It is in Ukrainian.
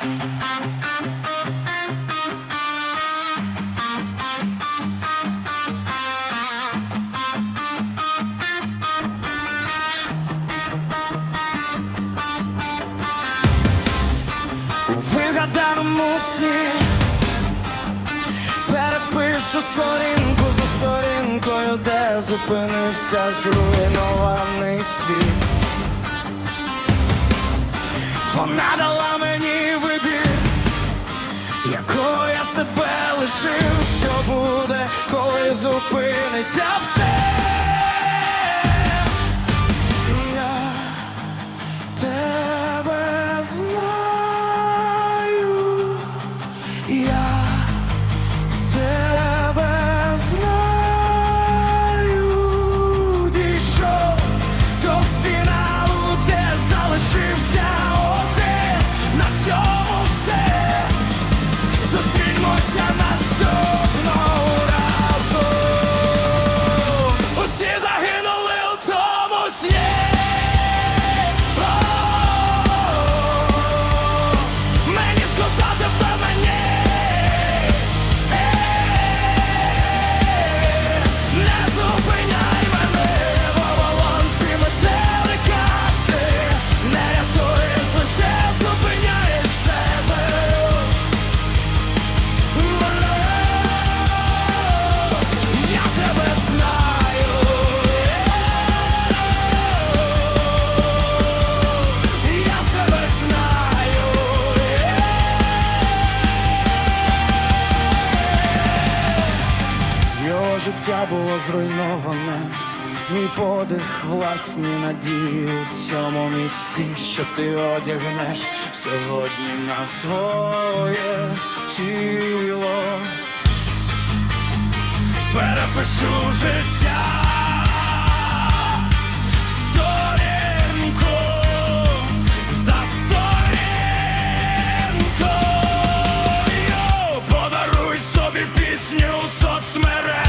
У вигаданому сні Перепишу сторінку за сторінкою, де зупинився зруйнований світ. Вона лишив, що буде, коли зупиниться все. життя було зруйноване, мій подих власні надії у цьому місці, що ти одягнеш сьогодні на своє тіло, перепишу життя. Пісню у соцмережах